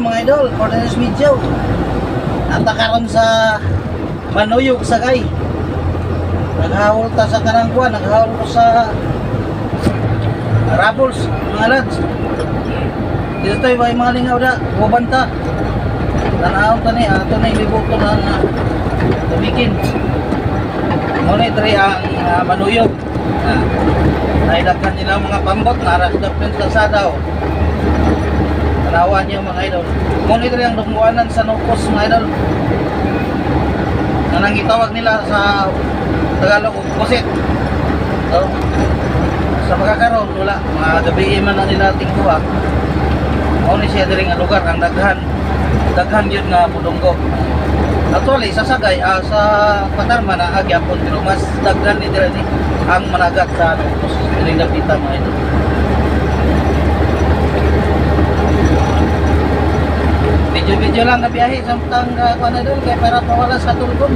mga idol for this video. At karon sa Manuyog Sagay. Naghawol ta sa kanang kuan, naghawol ko sa Rabols, mga lads. Dito tayo may mga lingaw da, bubanta. Tanahon ta ni, ato na ilibot ko ng uh, tubikin. Ngunit rin ang uh, Manuyog. Uh, Naidakan nila mga pambot, narasdap yun sa sadaw. Tanawan niyo mga idol. Ngunit rin ang dumuanan sa Nukos mga idol. Na nangitawag nila sa Tagalog ug Pusit. So, sa pagkakaroon, wala. Mga gabi man na nila tingkuha. Ni siya diri nga lugar ang daghan. Daghan yun nga pudunggo. Actually, sa Sagay, ah, sa Patarma na agyapon pero mas daghan ni diri ang managat sa Nukos. Diri napita mga idol. Video-video lang na biyahe samtang uh, kuan na doon kay para mawala sa tulgon.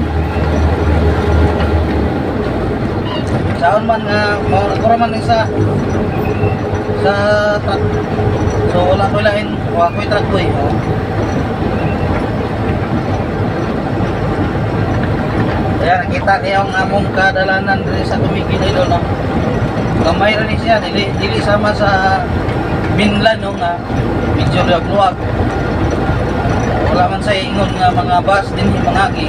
Saon man nga uh, mao man isa sa truck. So wala ko lain, wa ko truck ko eh. Oh. Kaya nakita niyo ang among kadalanan diri sa tumigil idol no. Gamay ra ni siya dili dili sama sa Minlan no nga medyo luwag wala man sa ingon nga mga bus din mga agi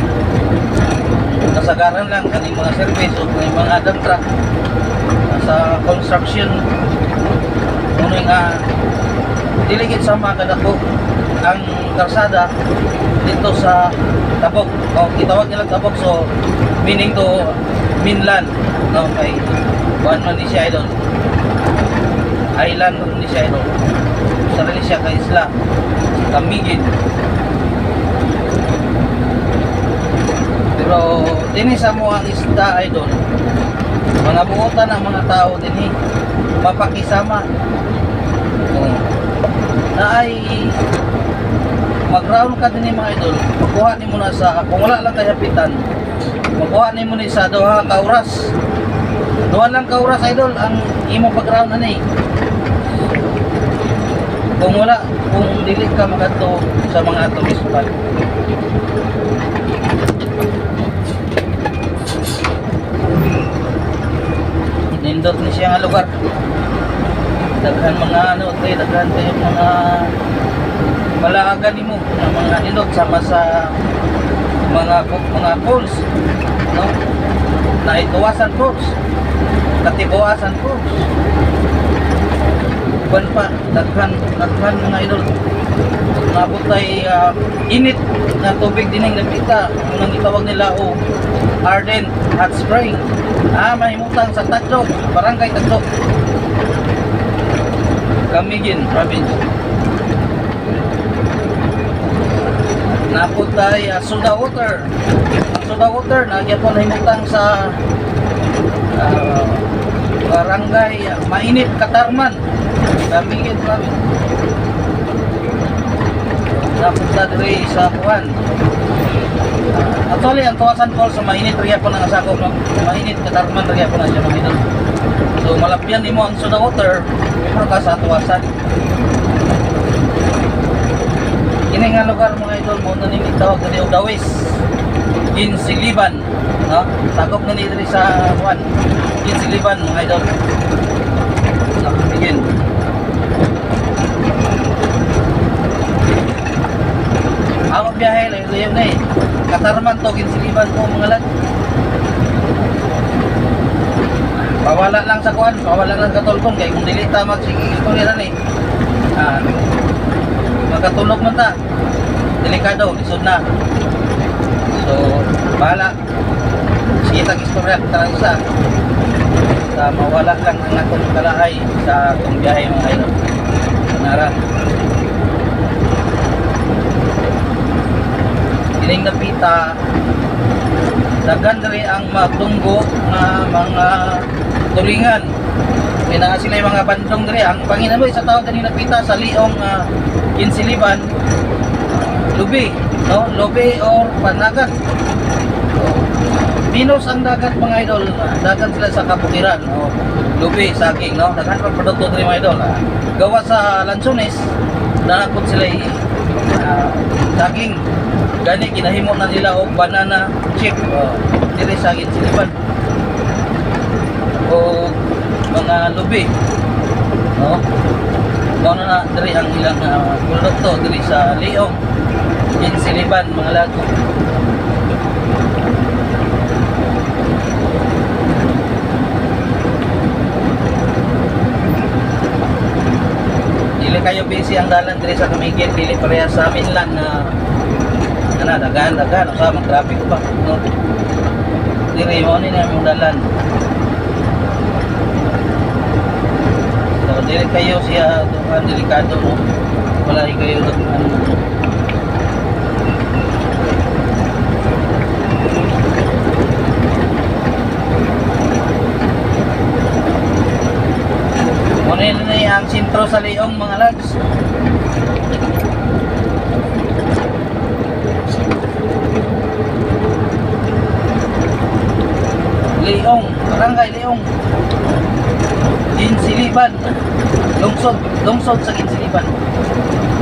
kasagaran lang kaning mga service o kaning mga dump truck. Sa construction muna nga diligid sa mga kadako ang karsada dito sa Tabok o itawag nila Tabok so meaning to Minland no kay kuan man ni siya idol. Island man ni siya idol. Sarili siya ka isla. Kamigin Pero din sa mo ang isda idol. Mga buotan ng mga tao din eh. Mapakisama. Hmm. Na ay mag-round ka din mga idol. Magkuha ni mo na sa kung wala lang kay hapitan. Magkuha ni mo ni sa duha ka oras. Duha lang ka oras idol ang imo pag-round na ni. Kung wala, kung dili ka magadto sa mga atomis spot. Nindot ni siya nga lugar daghan mga ano tay daghan tay mga malaagan nimo ng mga nindot sama sa mga mga falls no na ituwasan falls katibuasan falls Buwan pa, daghan, daghan mga idol. Nabot tay uh, init na tubig dining nagkita. Ang itawag nila o Arden Hot Spring. Ah, mahimutang sa Tagdok, Barangay Tagdok. Camiguin Province. Napot tay uh, soda water. Ang soda water nagyan po nahimutang sa uh, Barangay uh, Mainit Katarman. Camiguin Province. Napunta diri sa Juan. Actually, ang Tuwasan Falls sa mainit rin po nang asakop no? Mainit, katarman rin po na siya mga. So, malapyan ni mo ang soda water, pero ka sa Tuwasan. Kini nga lugar mga idol mo na nimi tawag na niyo Dawis. Ginsiliban, no? Sakop na ni diri sa Juan. Ginsiliban mga idol. So, begin. Ako biyahe, layo-layo na eh. Katarman to, ginsiliban ko mga lag. Pawala lang sa kuan, pawala lang sa tolpon kay kung dili ta mag-istorya na ni. Ah, magkatulog man ta. Delikado, lisod na. So, bahala. Sige tag istorya tara isa. Sa mawala lang ang atong kalahay sa atong biyahe mga idol. Nara. Kining napita daghan diri ang magtunggo nga mga tulingan. Naa sila yung mga bandong diri ang Panginoon sa tao diri napita sa liong uh, Kinsiliban lubi, no? Lubi or panagat. Pinos ang dagat mga idol, dagat sila sa kabukiran, no? Lubi, saging, no? Daghan pa produkto diri mga idol. ah. Gawa sa Lanzones, dapat sila i- saging. Gani kinahimo na nila og banana chip uh, diri sa Silipan. O mga lubi. No? Mao na diri ang ilang uh, produkto diri sa Leong. Silipan mga lago. Kayo busy ang dalan diri sa Kamigil, dili pareha sa amin lang na ana dagan dagan sa mga traffic pa no. Diri mo ni na yung dalan. So dili kayo siya dukan delikado no. Wala kayo ano, Muna na ang sintro sa Leong mga lads. Leong, Barangay Leong. Ginsiliban. Lungsod, lungsod sa Ginsiliban.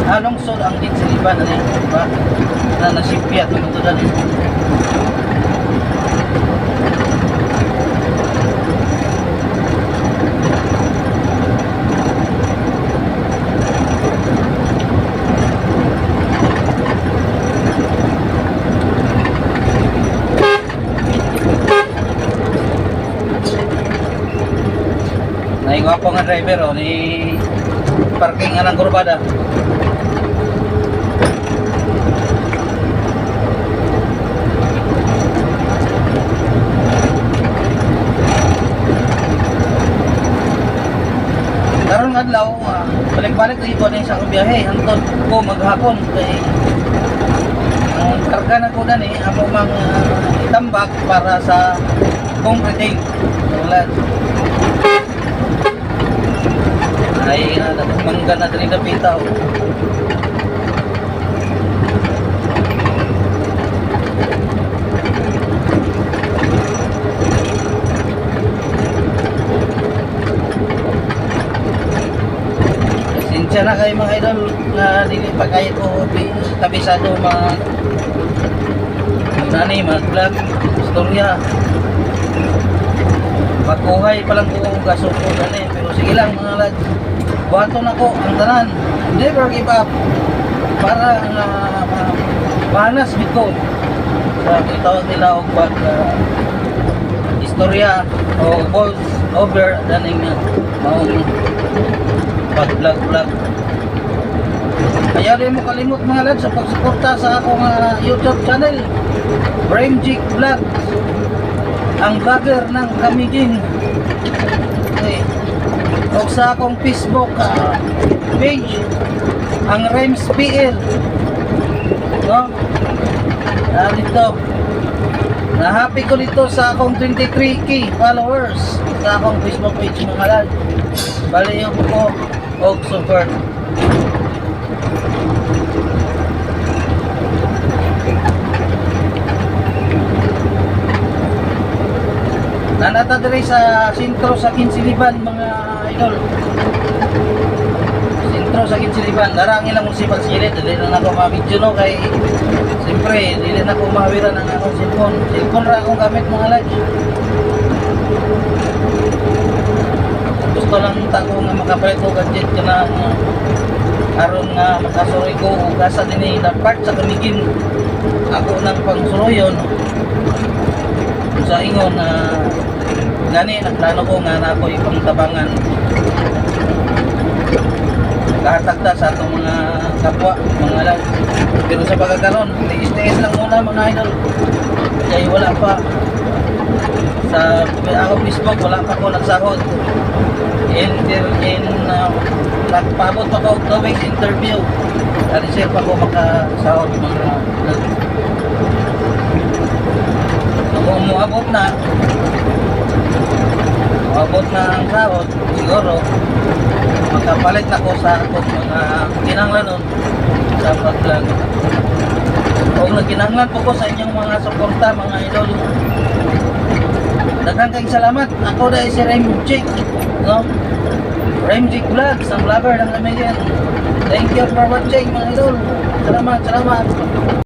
Ah, lungsod ang Ginsiliban. Ano yun? Diba? Na nasipyat. Ito na Naingwapo nga driver oh, ni parking nga ng kurbada. Karon nga adlaw, ah, balik-balik na ito na sa biyahe hangtod ko maghapon kay ang karga na ko dani ako mang ah, itambak para sa concreting. Tulad ay nagmangga na rin napitaw. Sinsya na kayo mga idol na dili pa kayo ko kabisado mga nani mag vlog istorya. Pagkuhay pa lang ko gaso ko gani pero sige lang mga lads buhato na ko ang tanan. Never give up. Para nga uh, mahanas bito. Sa itawag nila og pag uh, istorya o balls over daning uh, maong pag vlog vlog. Kaya mo kalimot mga lads sa pagsuporta sa akong uh, YouTube channel Bramjik Vlogs. Ang vlogger ng Kamigin. Okay. O sa akong Facebook ah, page ang Rems PL no? Ah, dito. Na happy ko dito sa akong 23k followers sa akong Facebook page mga lad. Bali yung ko og support. Nanata diri sa sentro sa Kinsiliban mga idol. Sentro sa Kinsiliban, darang ilang municipal silid, dili na ako ma-video no? Kay siyempre dili na ko mawira ng akong cellphone. Cellphone ra akong gamit mga lag. Gusto lang ta ko nga makapalit gadget kana uh, aron nga makasuroy ko. Asa dinhi na part sa kamigin ako nang pangsuroyon sa ingon na gani nagplano ko nga na ako ipang tabangan. Kahatakta sa atong mga kapwa mga lag pero sa pagkakaroon tiis-tiis lang muna mga idol. Kaya wala pa. Sa ako Facebook wala pa ko nagsahod in in uh, nagpaabot pa ko two weeks interview. At sir pa ko makasahod mga lag kung umuabot na umabot na ang sahod siguro. Magkapalit na ko sa akong mga kinanglanon sa paglag kung nagkinanglan po ko sa inyong mga suporta mga idol. Daghang kayong salamat. Ako dahil si Remjik no? Remjik Vlogs ang vlogger ng Amigan thank you for watching mga idol. Salamat, salamat.